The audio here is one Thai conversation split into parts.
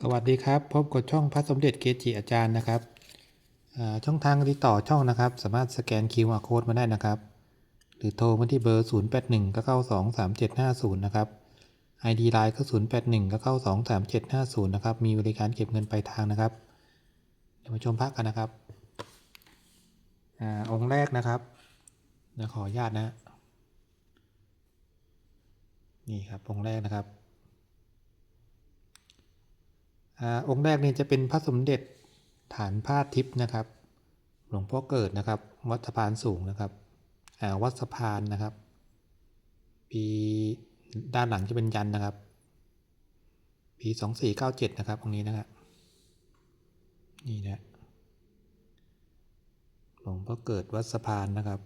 สวัสดีครับ พบกับช่องพระสมเด็จเกจิอาจารย์นะครับช่องทางติดต่อช่องนะครับ สามารถสแกน QR Code มาได้นะครับ หรือโทรมาที่เบอร์ 0 8 1 9 9 2 3 7 5 0 นะครับ ID Line ก็ 0 8 1 9 9 2 3 7 5 0 นะครับ มีบริการเก็บเงินปลายทางนะครับ เดี๋ยวมาชมพระกันนะครับอองค์แรกนะครับเดี๋ยวขออนุญาตนะ นี่ครับองค์แรกนะครับ องค์แรกนี่จะเป็นพระสมเด็จฐานผ้าทิพย์นะครับ หลวงพ่อเกิดนะครับ วัดสะพานสูงนะครับวัดสะพานนะครับ ปีด้านหลังจะเป็นยันนะครับ ปีสองสี่เก้าเจ็ดนะครับตรงนี้นะครับนี่นะหลวงพ่อเกิดวัดสะพานนะครับ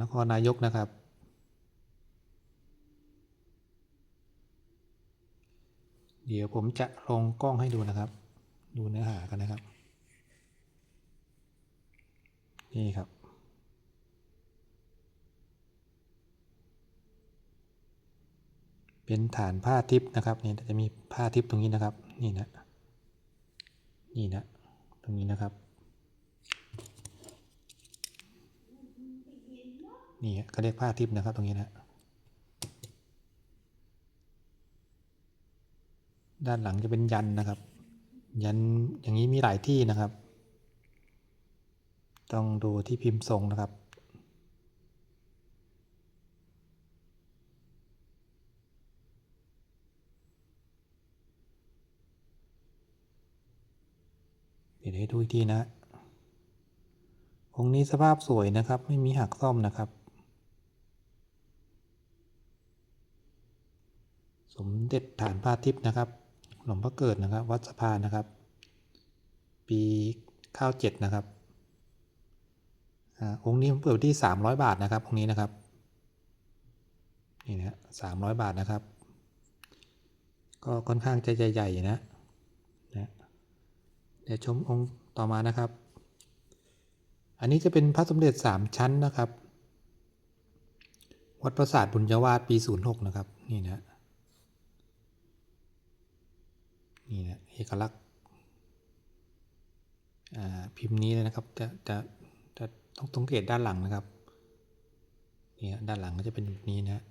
นครนายกนะครับ เดี๋ยวผมจะลงกล้องให้ดูนะครับ ดูเนื้อหากันนะครับ นี่ครับ เป็นฐานผ้าทิพย์นะครับนี่จะมีผ้าทิพย์ตรงนี้นะครับ นี่นะ นี่นะ ตรงนี้นะครับ นี่ก็เรียกผ้าทิพย์นะครับตรงนี้นะ ด้านหลังจะเป็นยันนะครับ ยันอย่างนี้มีหลายที่นะครับ ต้องดูที่พิมพ์ทรงนะครับเดี๋ยวให้ดูอีกทีนะ องค์นี้สภาพสวยนะครับ ไม่มีหักซ่อมนะครับ สมเด็จฐานพระทิพย์นะครับ หลวงพ่อเกิดนะครับ วัดสะพานนะครับ ปีข้าวเจ็ดนะครับองค์นี้ผมเปิดที่สามร้อยบาทนะครับองค์นี้นะครับนี่นะสามร้อยบาทนะครับ ก็ค่อนข้างจะใหญ่ๆนะนะเดี๋ยวชมองค์ต่อมานะครับ อันนี้จะเป็นพระสมเด็จสามชั้นนะครับ วัดประสาทบุญยวาสปีศูนย์หกนะครับ นี่นะ นี่นะเอกลักษณ์พิมพ์นี้เลยนะครับจะจะจะต้องสังเกตด้านหลังนะครับนี่ด้านหลังก็จะเป็นแบบนี้นะ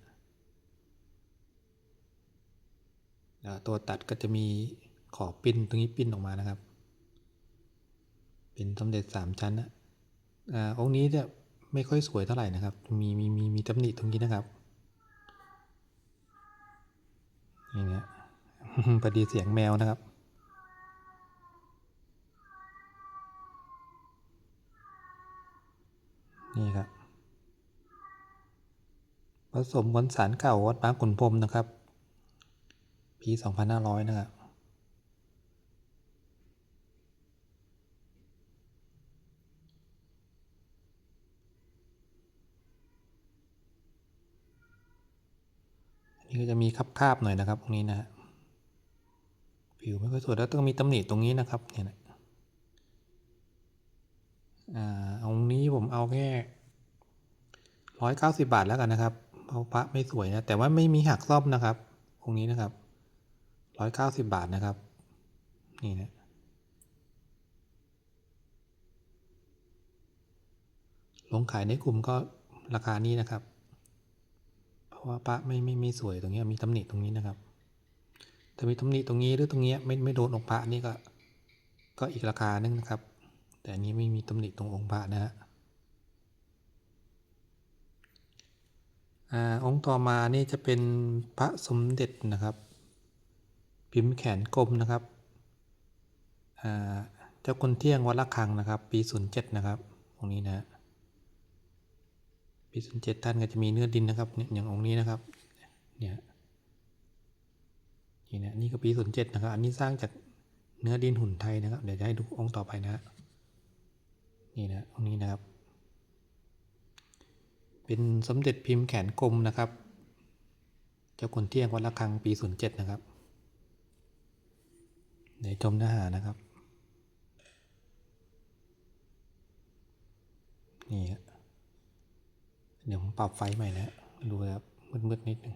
แล้วตัวตัดก็จะมีขอบปิ้นตรงนี้ปิ้นออกมานะครับ เป็นสมเด็จสามชั้นนะอ่าองค์นี้เนี่ยไม่ค่อยสวยเท่าไหร่นะครับ มีมีมีมีตำหนิตรงนี้นะครับนี่นะ พอดีเสียงแมวนะครับ นี่ครับ ผสมวนสารเก่าวัดบางขุนพรมนะครับ ปี 2500 นะครับอันนี้ก็จะมีคาบๆหน่อยนะครับตรงนี้นะฮะ ผิวไม่ค่อยสวยแล้วต้องมีตำหนิตรงนี้นะครับเนี่ยนะอ่าองนี้ผมเอาแค่ร้อยเก้าสิบาทแล้วกันนะครับเพราะพระไม่สวยนะแต่ว่าไม่มีหักซ่อมนะครับองนี้นะครับร้อยเก้าสิบาทนะครับ นี่นะลงขายในกลุ่มก็ราคานี้นะครับ เพราะว่าพระไม่ไม่ไม่สวยตรงนี้มีตำหนิตรงนี้นะครับ ถ้ามีตำหนิตรงนี้หรือตรงนี้ไม่ไม่โดนองค์พระนี่ก็ ก็อีกราคานึงนะครับ แต่อันนี้ไม่มีตำหนิตรงองค์พระนะฮะอองค์ต่อมานี่จะเป็นพระสมเด็จนะครับ พิมพ์แขนกลมนะครับเจ้าคนเที่ยงวัดละคังนะครับ ปี 07 นะครับองนี้นะปี 07 ท่านก็จะมีเนื้อดินนะครับเนี่ยอย่างองค์นี้นะครับเนี่ย นี่นะนี่ก็ปี07นะครับ อันนี้สร้างจากเนื้อดินหุ่นไทยนะครับ เดี๋ยวจะให้ดูองค์ต่อไปนะ นี่นะองค์นี้นะครับ เป็นสมเด็จพิมพ์แขนกลมนะครับ เจ้าคนเที่ยงวัดละคังปี07นะครับเดี๋ยวชมเนื้อหานะครับ นี่ฮะเดี๋ยวผมปรับไฟใหม่นะดูครับมืดๆนิดหนึ่ง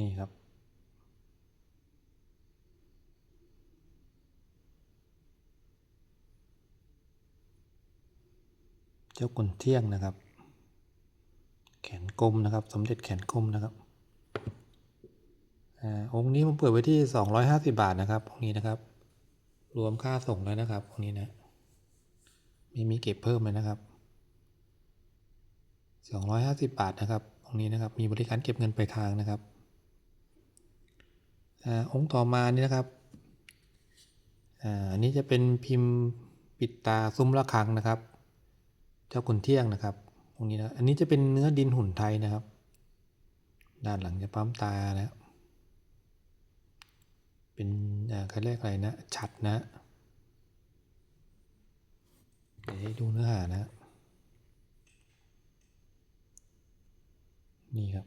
นี่ครับ เจ้ากุนเที่ยงนะครับ แขนกลมนะครับสมเด็จแขนกลมนะครับองค์นี้ผมเปิดไว้ที่ 250 บาทนะครับองค์นี้นะครับ รวมค่าส่งแล้วนะครับองค์นี้นะไม่มีเก็บเพิ่มเลยนะครับ 250 บาทนะครับองค์นี้นะครับ มีบริการเก็บเงินปลายทางนะครับ องค์ต่อมานี่นะครับอันนี้จะเป็นพิมพ์ปิดตาซุ้มระฆังนะครับ เจ้าขุนเที่ยงนะครับตรงนี้นะอันนี้จะเป็นเนื้อดินหุ่นไทยนะครับ ด้านหลังจะปั๊มตาแล้วเป็นอ่าเขาเรียกอะไรนะ ฉัดนะเดี๋ยวดูเนื้อหานะ นี่ครับ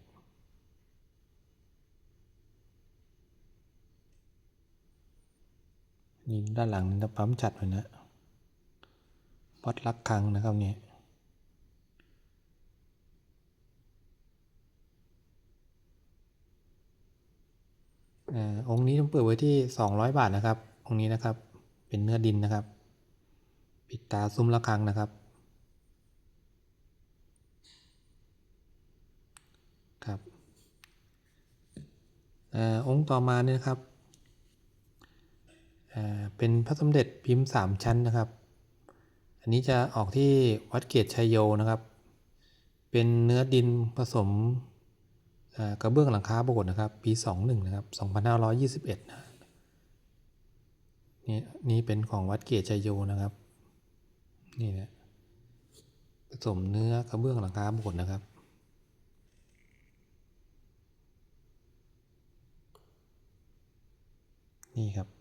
นี่ด้านหลังนี่จะปั๊มจัดเลยนะวัดลักคังนะครับเนี่ยอ่าองค์นี้ต้องเปิดไว้ที่ 200 บาทนะครับ องค์นี้นะครับ เป็นเนื้อดินนะครับ ปิดตาซุ้มระฆังนะครับ ครับอองค์ต่อมาเนี่ยนะครับ เป็นพระสมเด็จพิมพ์สามชั้นนะครับ อันนี้จะออกที่วัดเกตชัยโยนะครับ เป็นเนื้อดินผสมกระเบื้องหลังคาโบสถ์นะครับ ปี 21 นะครับ 2521นะนี่นี่เป็นของวัดเกตชัยโยนะครับ นี่นะผสมเนื้อกระเบื้องหลังคาโบสถ์นะครับนี่ครับ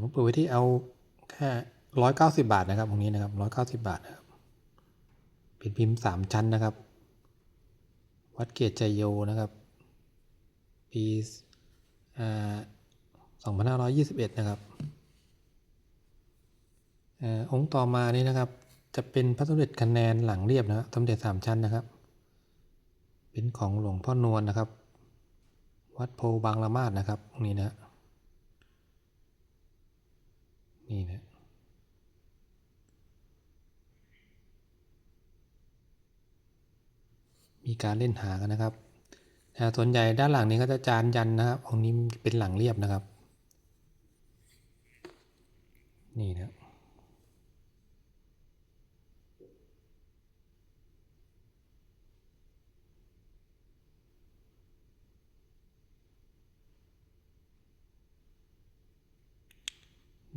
ผมเปิดไว้ที่เอาแค่ร้อยเก้าสิบาทนะครับตรงนี้นะครับร้อยเก้าสิบาทนะครับเป็นพิมพ์สามชั้นนะครับ วัดเกตใจโยนะครับ ปีสองพันห้าร้อยยี่สิบเอ็ดนะครับองค์ต่อมานี้นะครับ จะเป็นพระสมเด็จคะแนนหลังเรียบนะพัสมเด็จสามชั้นนะครับ เป็นของหลวงพ่อนวลนะครับ วัดโพบางละมาดนะครับตรงนี้นะ นี่นะมีการเล่นหากันนะครับแต่ส่วนใหญ่ด้านหลังนี้ก็จะจานยันนะครับองนี้เป็นหลังเรียบนะครับ นี่นะ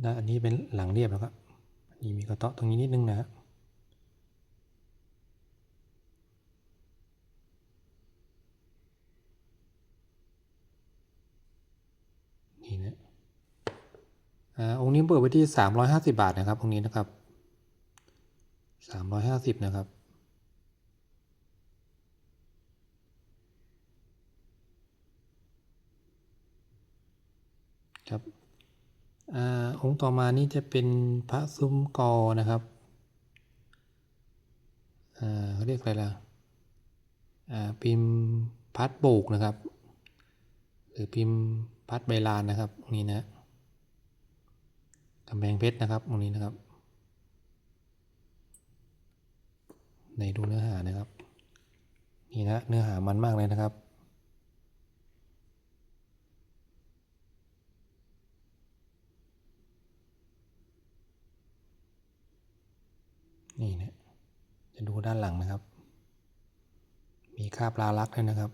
ด้านอันนี้เป็นหลังเรียบแล้วครับนนี้มีกระเตาะตรงนี้นิดนึงนะครับนี่นะอ่าองค์นี้เปิดไว้ที่สามร้อยห้าสิบาทนะครับองค์นี้นะครับสามร้อยห้าสิบนะครับครับ อองค์ต่อมานี่จะเป็นพระซุ้มกอนะครับเขาเรียกอะไรล่ะพิมพ์พัดโบกนะครับ หรือพิมพ์พัดใบลานนะครับตรงนี้นะกำแพงเพชรนะครับตรงนี้นะครับ ในดูเนื้อหานะครับ นี่นะเนื้อหามันมากเลยนะครับ นี่นะจะดูด้านหลังนะครับ มีคาบลาลักษณ์ด้วยนะครับ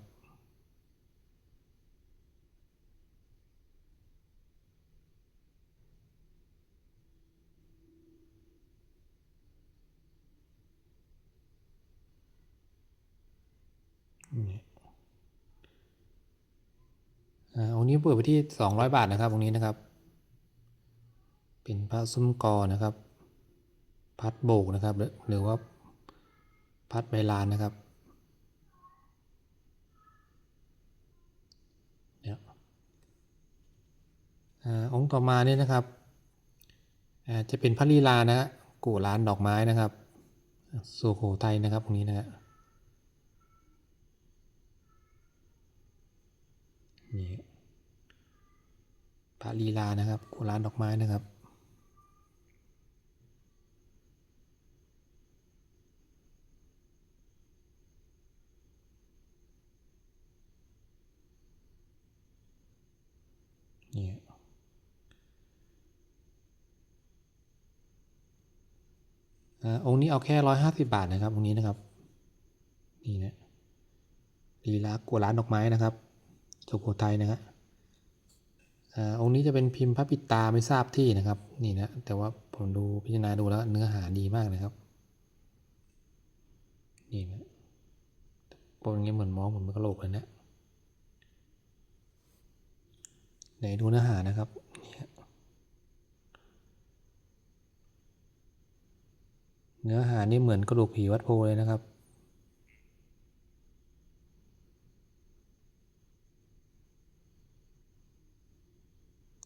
อ่าองค์นี้เปิดไปที่สองร้อยบาทนะครับองค์นี้นะครับ เป็นพระซุ้มกอนะครับ พัดโบกนะครับ หรือว่าพัดใบลานนะครับเนี่ยองค์ต่อมาเนี่ยนะครับจะเป็นพระลีลานะฮะกู่ร้านดอกไม้นะครับสุโขทัยนะครับตรงนี้นะฮะนี่พระลีลานะครับกู่ร้านดอกไม้นะครับ นี่ อ่าองค์นี้เอาแค่ร้อยห้าสิบาทนะครับองค์นี้นะครับ นี่นะลีลากัวร้านดอกไม้นะครับสุโขทัยนะฮะอ่าองค์นี้จะเป็นพิมพ์พระปิดตาไม่ทราบที่นะครับ นี่นะแต่ว่าผมดูพิจารณาดูแล้วเนื้อหาดีมากนะครับ นี่นะปรอย่างเงี้ยเหมือนมองเหมือนมันกระโหลกเลยนะไหนดูเนื้อหานะครับนี่ฮะ เนื้อหานี่เหมือนกระดูกผีวัดโพเลยนะครับ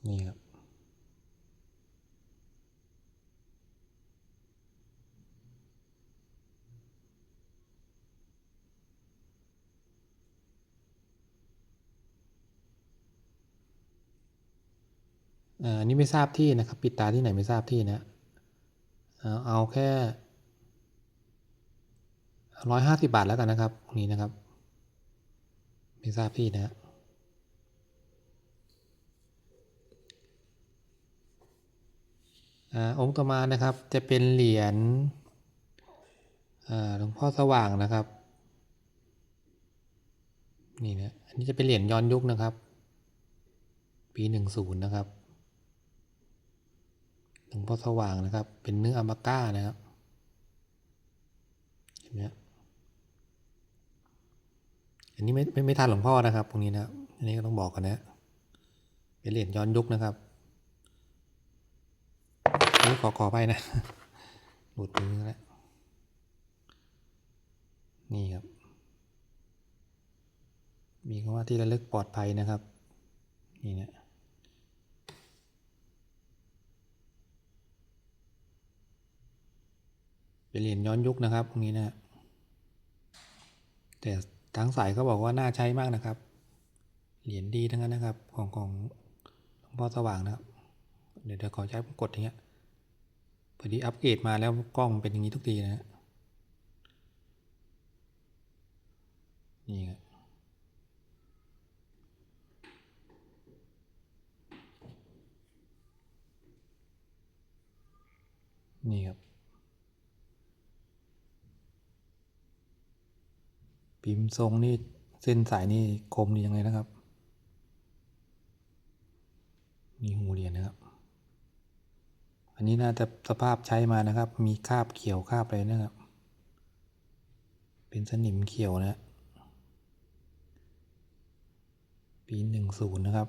นี่ครับอ่าอันนี้ไม่ทราบที่นะครับ ปิดตาที่ไหนไม่ทราบที่นะ เอาแค่ ร้อยห้าสิบาทแล้วกันนะครับตรงนี้นะครับ ไม่ทราบที่นะฮะอ่าองค์ต่อมานะครับจะเป็นเหรียญอ่าหลวงพ่อสว่างนะครับ นี่นะ อันนี้จะเป็นเหรียญย้อนยุคนะครับ ปีหนึ่งศูนย์นะครับ หลวงพ่อสว่างนะครับ เป็นเนื้ออมาก้านะครับ เห็นไหมฮะ นนี้ไม่ไม่ไม่ทันหลวงพ่อนะครับตรงนี้นะอันนี้ก็ต้องบอกกันนะเป็นเหรียญย้อนยุคนะครับนี่ขอขอไปนะหลุดมือแล้วนี่ครับ มีคำว่าที่ระลึกปลอดภัยนะครับ นี่เนี่ยเป็นเหรียญย้อนยุคนะครับตรงนี้นะแต่ ทั้งสายเขาบอกว่าน่าใช้มากนะครับ เหรียญดีทั้งนั้นนะครับ ของของหลวงพ่อสว่างนะครับ เดี๋ยวเดี๋ยวขอใช้กดอย่างเงี้ยพอดีอัปเกรดมาแล้วกล้องเป็นอย่างนี้ทุกทีนะฮะนี่ครับนี่ครับ พิมพ์ทรงนี่เส้นสายนี่คมนี่ยังไงนะครับนี่หูเหรียญนะครับ อันนี้น่าจะสภาพใช้มานะครับ มีคราบเขียวคราบอะไรนะครับ เป็นสนิมเขียวนะปีหนึ่งศูนย์นะครับ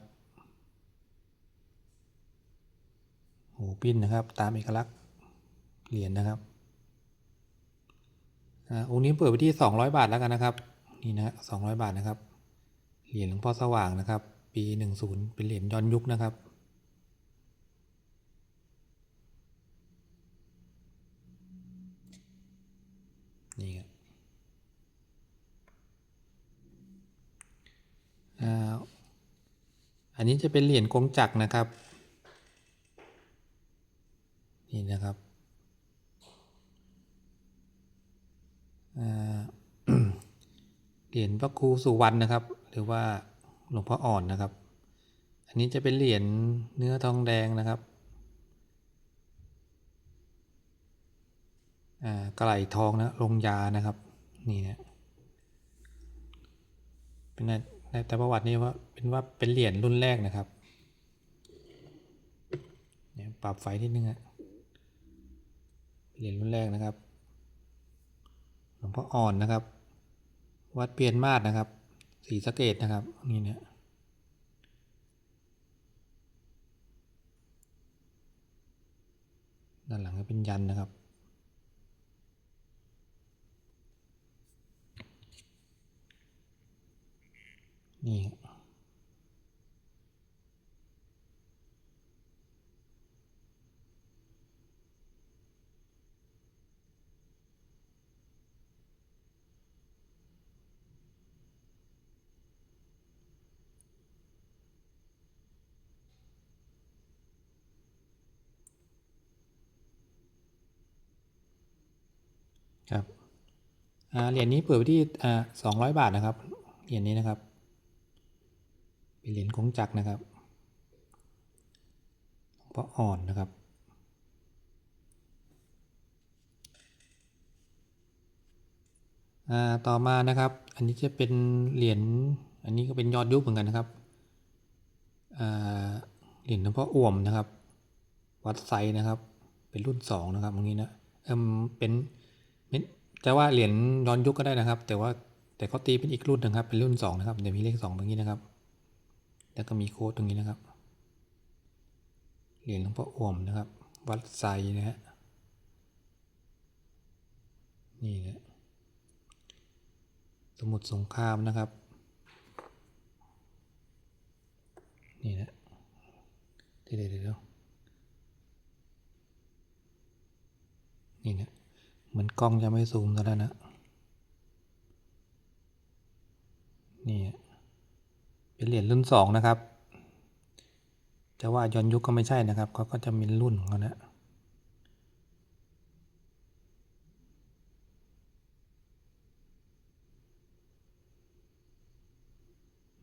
หูปิ้นนะครับ ตามเอกลักษณ์เหรียญนะครับ อ่าองค์นี้เปิดไปที่สองร้อยบาทแล้วกันนะครับ นี่นะสองร้อยบาทนะครับ เหรียญหลวงพ่อสว่างนะครับ ปีหนึ่งศูนย์เป็นเหรียญย้อนยุคนะครับ นี่ครับอันนี้จะเป็นเหรียญกงจักรนะครับ นี่นะครับ อ่า เหรียญพระครูสุวรรณนะครับ หรือว่าหลวงพ่ออ่อนนะครับ อันนี้จะเป็นเหรียญเนื้อทองแดงนะครับกระไหลทองนะลงยานะครับ นี่นะเป็นในในแต่ประวัตินี่ว่าเป็นว่าเป็นเหรียญรุ่นแรกนะครับเนี่ยปรับไฟนิดนึงอะเหรียญรุ่นแรกนะครับหลวงพ่ออ่อนนะครับ วัดเปลี่ยนมาศนะครับ สีสะเกตนะครับ นี่เนี่ยด้านหลังก็เป็นยันนะครับ นี่ ครับเหรียญนี้เปิดไปที่สองร้อยบาทนะครับ เหรียญนี้นะครับ เป็นเหรียญกงจักรนะครับหลวงพ่ออ่อนนะครับ ต่อมานะครับ อันนี้จะเป็นเหรียญ อันนี้ก็เป็นยอดยุคเหมือนกันนะครับ เหรียญหลวงพ่ออ่วมนะครับ วัดไซนะครับ เป็นรุ่นสองนะครับตรงนี้นะเอิมเป็น เป็นจะว่าเหรียญย้อนยุคก็ได้นะครับ แต่ว่าแต่เขาตีเป็นอีกรุ่นหนึงครับ เป็นรุ่นสองนะครับ เดี๋ยวมีเลขสองตรงนี้นะครับ แล้วก็มีโค้ดตรงนี้นะครับ เหรียญหลวงพ่ออ่วมนะครับ วัดไซนะฮะ นี่นะ สมุทรสงครามนะครับ นี่นะ เดี๋ยวเดี๋ยวเดี๋ยวนี่นะ เหมือนกล้องจะไม่ซูมแล้วนะ นี่นะเป็นเหรียญรุ่นสองนะครับ จะว่าย้อนยุคก็ไม่ใช่นะครับเขาก็จะมีรุ่นของเขานะ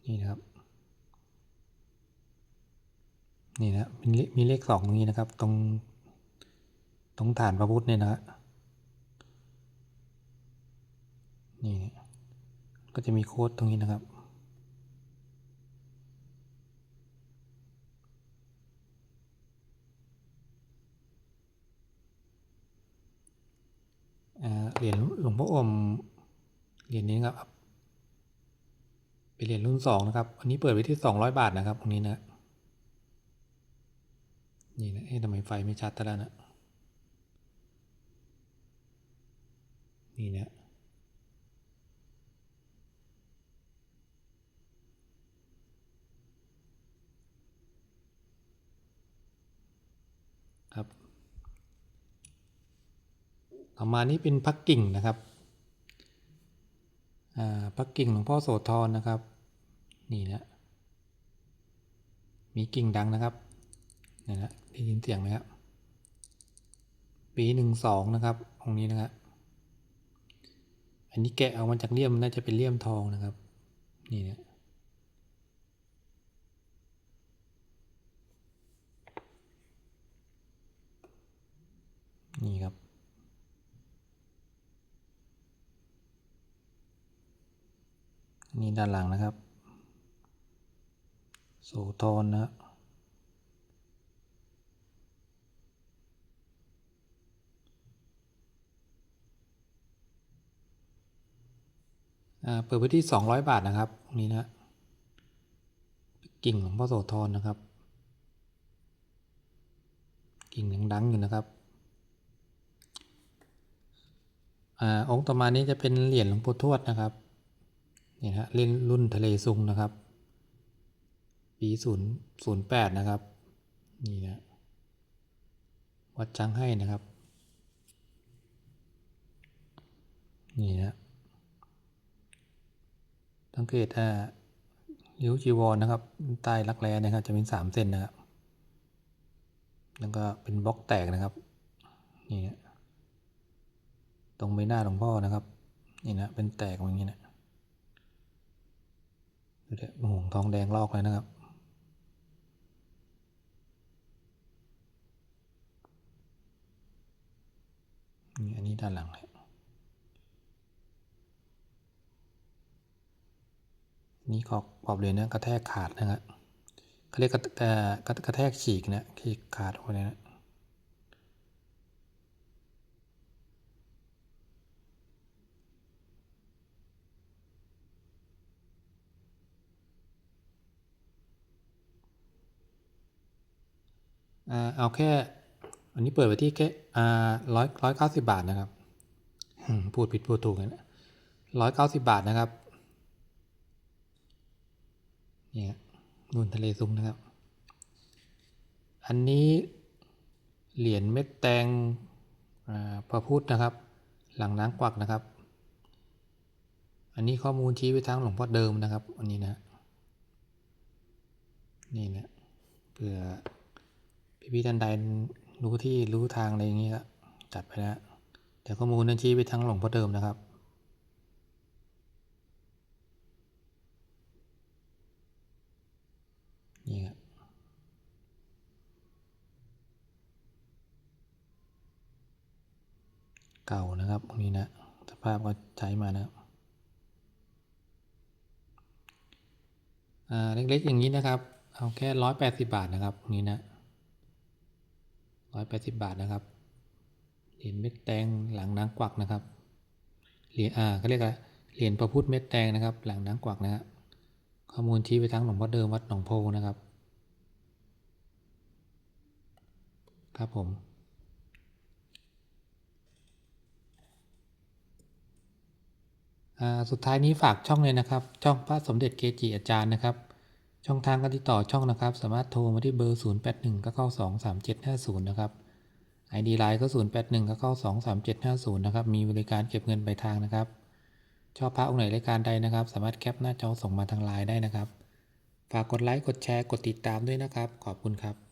นี่นะครับ นี่นะมีเลขสองตรงนี้นะครับ ตรง ตรงฐานพระพุทธเนี่ยนะฮะนี่ นะก็จะมีโค้ดตรงนี้นะครับ เหรียญหลวงพ่ออม เหรียญนี้นะครับเป็นเหรียญรุ่นสองนะครับ อันนี้เปิดไว้ที่สองร้อยบาทนะครับตรงนี้นะ นี่นะเอ๊ะทำไมไฟไม่ชัดแต่ละนะ นี่นะ ครับ ต่อมานี้เป็นพักกิ่งนะครับอ่าพักกิ่งหลวงพ่อโสธรนะครับ นี่นะ มีกิ่งดังนะครับนี่นะได้ยินเสียงไหมครับ ปีหนึ่งสองนะครับองนี้นะครับ อันนี้แกะออกมาจากเลี่ยมน่าจะเป็นเลี่ยมทองนะครับ นี่นะนี่ครับ นี่ด้านหลังนะครับ โสธรนะอ่าเปิดไปที่สองร้อยบาทนะครับนี้นะกิ่งหลวงพ่อโสธรนะครับ กิ่งยังดังอยู่นะครับอ่าองค์ต่อมานี้จะเป็นเหรียญหลวงปู่ทวดนะครับ นี่ฮะเล่นรุ่นทะเลซุงนะครับ ปีศูนย์ศูนย์แปดนะครับ นี่นะวัดจังให้นะครับ นี่นะสังเกตอ่าริ้วจีวรนะครับใต้รักแร้นะครับ จะเป็นสามเส้นนะครับ แล้วก็เป็นบล็อกแตกนะครับ นี่นะตรงใบหน้าหลวงพ่อนะครับ นี่นะเป็นแตกอย่างนี้นะ ดูดิห่วงทองแดงลอกเลยนะครับ นี่อันนี้ด้านหลังเลยนี่ขอบขอบเหรียญนะกระแทกขาดนะครับเขาเรียกกระกระกระแทกฉีกนะฉีกขาดออกไปเลยนะ เอาแค่ อันนี้เปิดไว้ที่แค่ร้อยร้อยเก้าสิบบาทนะครับพูดผิดพูดถูกนะร้อยเก้าสิบบาทนะครับ เนี่ยนุ่นทะเลซุ้งนะครับ อันนี้เหรียญเม็ดแตงอ่าพระพุทธนะครับ หลังน้ำกวักนะครับ อันนี้ข้อมูลชี้ไปทางหลวงพ่อเดิมนะครับ อันนี้นะ นี่นะเผื่อ พี่ท่านใดรู้ที่รู้ทางอะไรอย่างนี้ก็จัดไปนะแต่ข้อมูลนั้นชี้ไปทางหลวงพ่อเดิมนะครับ นี่ครับเก่านะครับตรงนี้นะสภาพก็ใช้มานะครับอ่าเล็กๆอย่างนี้นะครับ เอาแค่ร้อยแปดสิบาทนะครับตรงนี้นะ ร้อยแปดสิบาทนะครับ เหรียญเม็ดแดงหลังนางกวักนะครับ เหรียญอ่าเขาเรียกอะไรเหรียญประพุทธเม็ดแดงนะครับ หลังนางกวักนะฮะข้อมูลชี้ไปทางหลวงพ่อเดิมวัดหนองโพนะครับ ครับผมอ่าสุดท้ายนี้ฝากช่องเลยนะครับ ช่องพระสมเด็จเกจิอาจารย์นะครับ ช่องทางการติดต่อช่องนะครับ สามารถโทรมาที่เบอร์ 0 8 1 9 9 2 3 7 5 0 นะครับ ID Line ก็ 0 8 1 9 9 2 3 7 5 0 นะครับ มีบริการเก็บเงินปลายทางนะครับ ชอบพระองค์ไหนรายการใดนะครับ สามารถแคปหน้าจอส่งมาทางไลน์ได้นะครับ ฝากกดไลค์ กดแชร์ กดติดตามด้วยนะครับ ขอบคุณครับ